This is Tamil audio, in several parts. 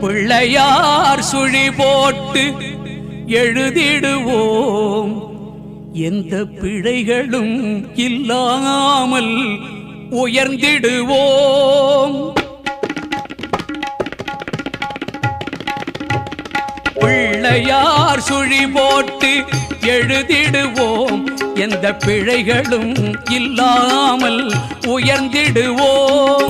பிள்ளையார் சுழி போட்டு எழுதிடுவோம். எந்த பிழைகளும் இல்லாமல் உயர்ந்திடுவோம். பிள்ளையார் சுழி போட்டு எழுதிடுவோம். எந்த பிழைகளும் இல்லாமல் உயர்ந்திடுவோம்.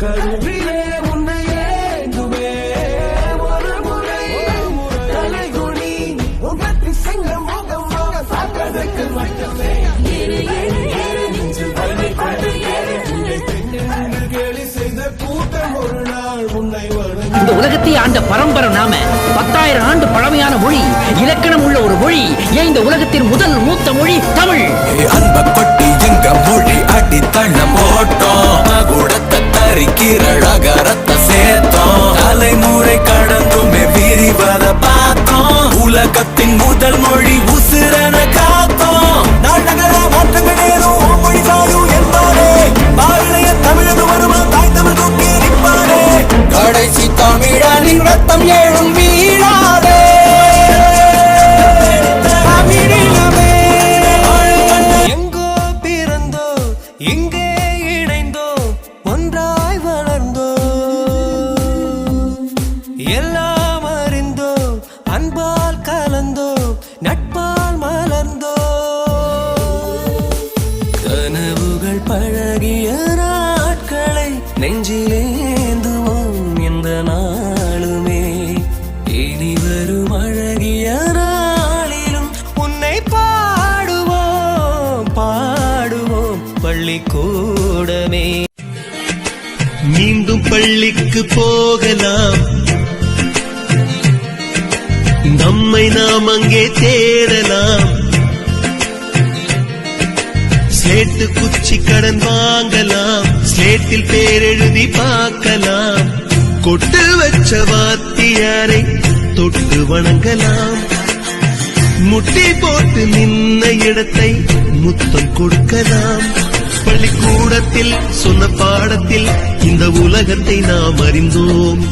கருவிலே உன்னை ஏந்துமே ஒரு முறை தலைகுனி உங்கத்தி சிங்கம் முகம் முக பார்ப்பதற்கு மட்டுமே கேலி செய்த கூட்டம் ஒரு நாள் உன்னை இந்த உலகத்தை ஆண்ட பரம்பரை நாம பத்தாயிரம் ஆண்டு பழமையான மொழி இலக்கணம் உள்ள ஒரு மொழி ஏன் இந்த உலகத்தின் முதல் மூத்த மொழி தமிழ்? அன்ப கொட்டி எங்க மொழி அடித்தளம் எல்லாம் அறிந்தோ அன்பால் கலந்தோ நட்பால் மலர்ந்தோ கனவுகள் பழகிய நாட்களை நெஞ்சிலேந்துவோம் இந்த நாளுமே. இனி வரும் அழகிய நாளிலும் உன்னை பாடுவோம் பாடுவோம் பள்ளிக்கூடமே. மீண்டும் பள்ளிக்கு போகலாம். நம்மை நாம் அங்கே தேடலாம். ஸ்லேட்டு குச்சி கடன் வாங்கலாம். ஸ்லேட்டில் பேரெழுதி பார்க்கலாம். கொட்டு வச்ச வாத்தியாரை தொட்டு வணங்கலாம். முட்டி போட்டு நின்ன இடத்தை முத்தம் கொடுக்கலாம். பள்ளிக்கூடத்தில் சொன்ன பாடத்தில் இந்த உலகத்தை நாம் அறிந்தோம்.